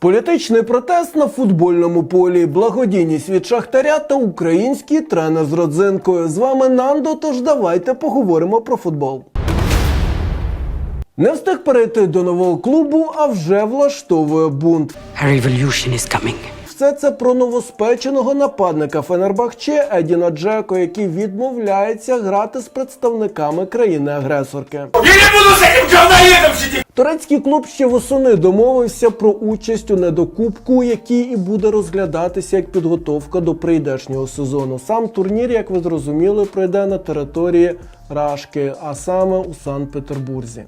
Політичний протест на футбольному полі, благодійність від Шахтаря та український тренер з родзинкою. З вами Нандо, тож давайте поговоримо про футбол. Не встиг перейти до нового клубу, а вже влаштовує бунт. Revolution is coming. Все це про новоспеченого нападника Фенербахче Едіна Джеко, який відмовляється грати з представниками країни-агресорки. Я не буду! Турецький клуб ще восени домовився про участь у недокупку, який і буде розглядатися як підготовка до прийдешнього сезону. Сам турнір, як ви зрозуміли, пройде на території Рашки, а саме у Санкт-Петербурзі.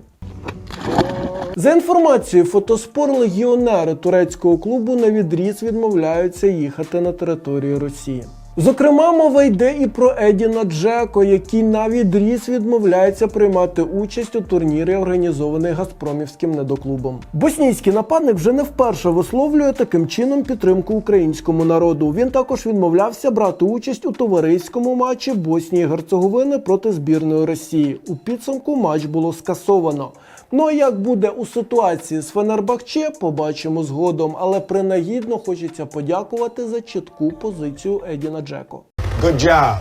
За інформацією фотоспор, легіонери турецького клубу на відріз відмовляються їхати на територію Росії. Зокрема, мова йде і про Едіна Джеко, який на відріз відмовляється приймати участь у турнірі, організований Газпромівським недоклубом. Боснійський нападник вже не вперше висловлює таким чином підтримку українському народу. Він також відмовлявся брати участь у товариському матчі Боснії і Герцеговини проти збірної Росії. У підсумку матч було скасовано. Ну а як буде у ситуації з Фенербахче, побачимо згодом, але принагідно хочеться подякувати за чітку позицію Едіна Джеко. Good job.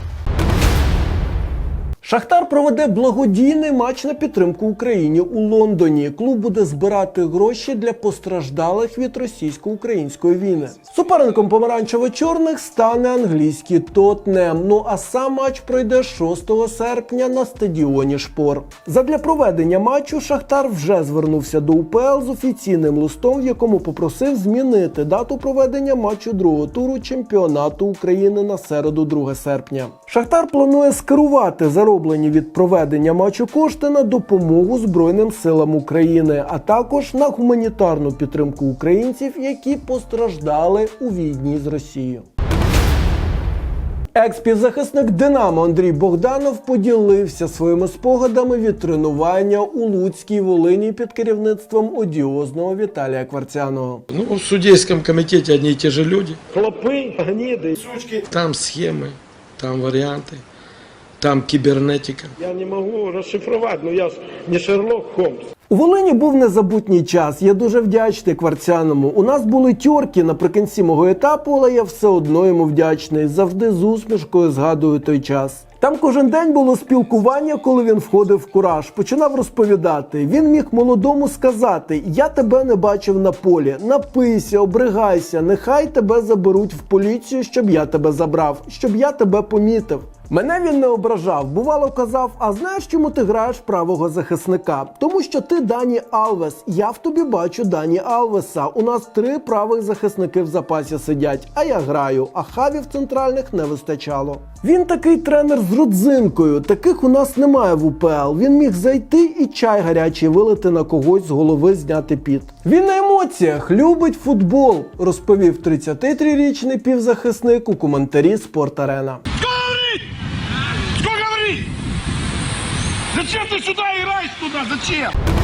Шахтар проведе благодійний матч на підтримку Україні у Лондоні. Клуб буде збирати гроші для постраждалих від російсько-української війни. Суперником помаранчево-чорних стане англійський Тотнем. Ну а сам матч пройде 6 серпня на стадіоні Шпор. Задля проведення матчу Шахтар вже звернувся до УПЛ з офіційним листом, в якому попросив змінити дату проведення матчу другого туру чемпіонату України на середу 2 серпня. Шахтар планує скерувати зароблені від проведення матчу кошти на допомогу Збройним силам України, а також на гуманітарну підтримку українців, які постраждали у війні з Росією. Екс-півзахисник Динамо Андрій Богданов поділився своїми спогадами від тренування у Луцькій Волині під керівництвом одіозного Віталія Кварцяного. Ну, в судейском комитете одни и те же люди. Хлопи, гніди. сучки. Там схемы, там варианты, там кибернетика. Я не могу расшифровать, но я ж не Шерлок Холмс. У Волині був незабутній час. Я дуже вдячний Кварцяному. У нас були тьорки наприкінці мого етапу, але я все одно йому вдячний. Завжди з усмішкою згадую той час. Там кожен день було спілкування, коли він входив в кураж. Починав розповідати. Він міг молодому сказати: Я тебе не бачив на полі. Напийся, обригайся, нехай тебе заберуть в поліцію, щоб я тебе забрав, щоб я тебе помітив. Мене він не ображав. Бувало казав: а знаєш, чому ти граєш правого захисника? Тому що ти Дані Алвес. Я в тобі бачу Дані Алвеса. У нас три правих захисники в запасі сидять, а я граю. А хавів центральних не вистачало. Він такий тренер з родзинкою. Таких у нас немає в УПЛ. Він міг зайти і чай гарячий вилити на когось з голови зняти піт. Він на емоціях любить футбол, розповів 33-річний півзахисник у коментарі Спорт-Арена. Зачем ты сюда играешь туда? Зачем?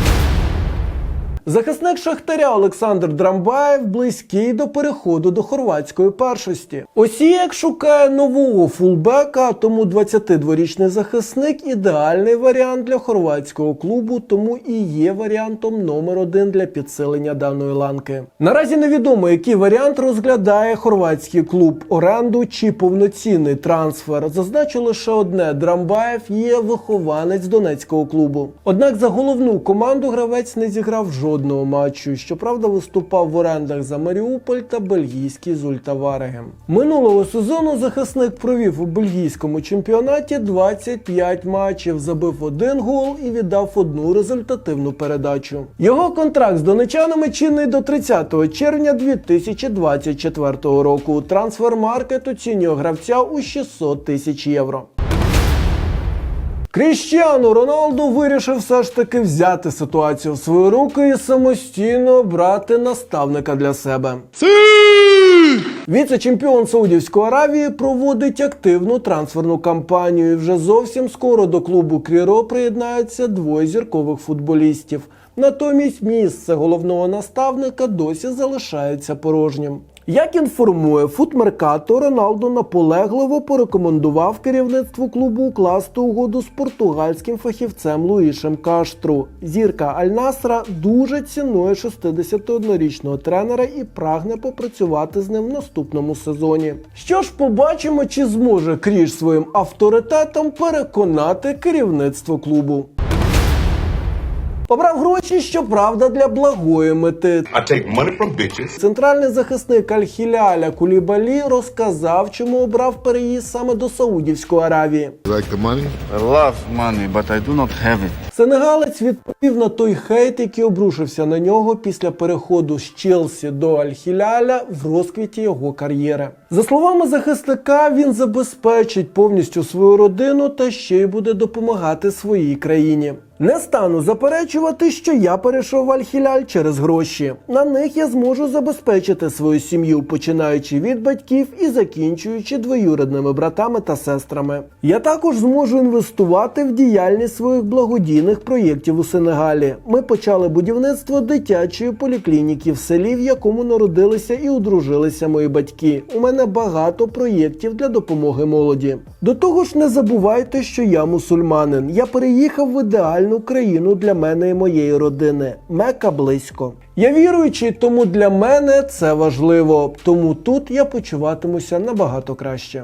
Захисник Шахтаря Олександр Драмбаєв близький до переходу до хорватської першості. Осіяк шукає нового фулбека, тому 22-річний захисник ідеальний варіант для хорватського клубу, тому і є варіантом номер один для підсилення даної ланки. Наразі невідомо, який варіант розглядає хорватський клуб оренду чи повноцінний трансфер. Зазначу лише одне: Драмбаєв є вихованець донецького клубу. Однак за головну команду гравець не зіграв жодного матчу. Щоправда, виступав в орендах за Маріуполь та бельгійський Зульта Варегем. Минулого сезону захисник провів у бельгійському чемпіонаті 25 матчів, забив один гол і віддав одну результативну передачу. Його контракт з донечанами чинний до 30 червня 2024 року. Трансфермаркет оцінює гравця у 600 тисяч євро. Кріщану Роналду вирішив все ж таки взяти ситуацію в свої руки і самостійно обрати наставника для себе. Віце-чемпіон Саудівської Аравії проводить активну трансферну кампанію. І вже зовсім скоро до клубу Кріро приєднаються двоє зіркових футболістів. Натомість місце головного наставника досі залишається порожнім. Як інформує Футмеркато, Роналдо наполегливо порекомендував керівництву клубу укласти угоду з португальським фахівцем Луїшем Каштру. Зірка Аль-Насра дуже цінує 61-річного тренера і прагне попрацювати з ним в наступному сезоні. Що ж, побачимо, чи зможе Кріш своїм авторитетом переконати керівництво клубу. Обрав гроші, щоправда, для благої мети. I take money from bitches. Центральний захисник Аль-Хіляля Кулібалі розказав, чому обрав переїзд саме до Саудівської Аравії. like the money? I love money, but I do not have it. Сенегалець відповів на той хейт, який обрушився на нього після переходу з Челсі до Аль-Хіляля в розквіті його кар'єри. За словами захисника, він забезпечить повністю свою родину та ще й буде допомагати своїй країні. Не стану заперечувати, що я перейшов в Аль-Хіляль через гроші. На них я зможу забезпечити свою сім'ю, починаючи від батьків і закінчуючи двоюрідними братами та сестрами. Я також зможу інвестувати в діяльність своїх благодійних проєктів у Сенегалі. Ми почали будівництво дитячої поліклініки в селі, в якому народилися і одружилися мої батьки. У мене багато проєктів для допомоги молоді. До того ж, не забувайте, що я мусульманин. Я переїхав в ідеальну країну для мене і моєї родини. Мека близько. Я віруючий, тому для мене це важливо. Тому тут я почуватимуся набагато краще.